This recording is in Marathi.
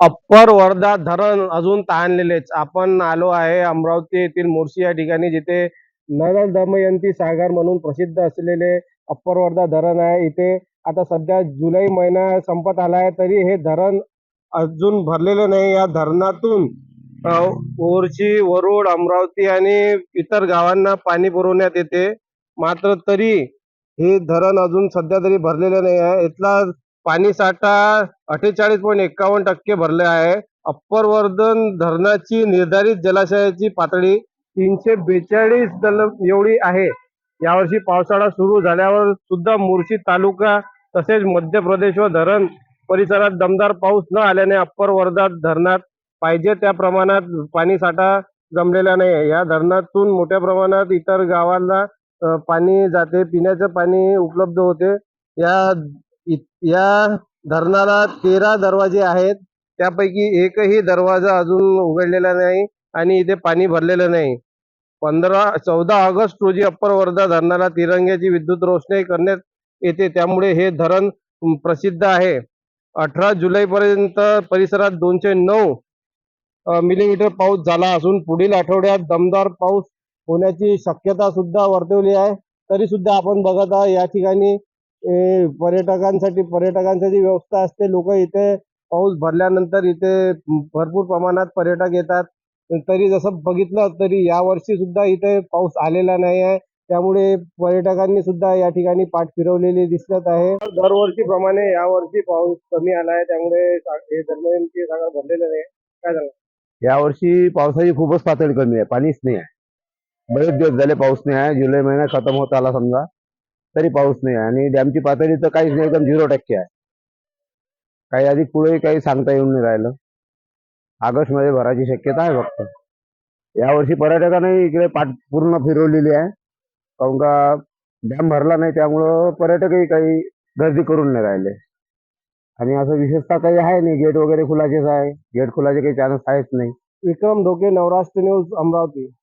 अप्पर वर्धा धरण अजून ताणलेलेच. आपण आलो आहे अमरावती येथील मोर्शी या ठिकाणी जिथे नर दमयंती सागर म्हणून प्रसिद्ध असलेले अप्पर वर्धा धरण आहे. इथे आता सध्या जुलै महिना संपत आला आहे तरी हे धरण अजून भरलेले नाही. या धरणातून ओरशी वरुड अमरावती आणि इतर गावांना पाणी पुरवण्यात येते. मात्र तरी हे धरण अजून सध्या तरी भरलेलं नाही आहे. इथला पाणी साठा अठ्ठेचाळीस पॉईंट एकावन्न टक्के भरले आहे. अप्पर वर्धन धरणाची निर्धारित जलाशयाची पातळी तीनशे बेचाळीस दल एवढी आहे. यावर्षी पावसाळा सुरू झाल्यावर सुद्धा मुर्शी तालुका तसेच मध्य प्रदेश व धरण परिसरात दमदार पाऊस न आल्याने अप्पर वर्धा धरणात पाहिजे त्या प्रमाणात पाणी साठा जमलेला नाही आहे. या धरणातून मोठ्या प्रमाणात इतर गावांना पाणी जाते पिण्याचं पाणी उपलब्ध होते. या या धरणाला तेरा दरवाजे आहेत. त्यापैकी एकही दरवाजा अजून उघडलेला नाही आणि इथे पाणी भरलेलं नाही. पंधरा चौदा ऑगस्ट रोजी अप्पर वर्धा धरणाला तिरंग्याची विद्युत रोषणाई करण्यात येते. त्यामुळे हे धरण प्रसिद्ध आहे. अठरा जुलैपर्यंत परिसरात दोनशे नऊ मिलीमीटर पाऊस झाला असून पुढील आठवड्यात दमदार पाऊस होण्याची शक्यता सुद्धा वर्तवली आहे. तरी सुद्धा आपण बघत आहात या ठिकाणी पर्यटकांसाठी पर्यटकांसाठी व्यवस्था असते. लोक इथे पाऊस भरल्यानंतर इथे भरपूर प्रमाणात पर्यटक येतात. तरी जसं बघितलं तरी यावर्षी सुद्धा इथे पाऊस आलेला नाही आहे. त्यामुळे पर्यटकांनी सुद्धा या ठिकाणी पाठ फिरवलेली दिसत आहे. दरवर्षीप्रमाणे यावर्षी पाऊस कमी आला आहे. त्यामुळे हे धर्मजयंती सागर भरलेलं नाही. काय झालं? यावर्षी पावसाची खूपच पातळी कमी आहे. पाणीच नाही आहे. बरेच दिवस झाले पाऊस नाही आहे. जुलै महिना खतम होत आला समजा. तरी पाऊस नाही आहे. आणि डॅमची पातळी तर काहीच नाही एकदम झिरो टक्के आहे. काही अधिक पुढेही काही सांगता येऊन नाही राहिलं. ऑगस्टमध्ये भरायची शक्यता आहे फक्त. यावर्षी पर्यटकांनी इकडे पाठ पूर्ण फिरवलेली आहे. काहून का डॅम भरला नाही त्यामुळं पर्यटकही काही गर्दी करून नाही राहिले. आणि असं विशेषतः काही आहे नाही गेट वगैरे खुलाचेच आहे. गेट खुलाचे काही चान्स आहेच नाही. विक्रम धोके नवराष्ट्र न्यूज अमरावती.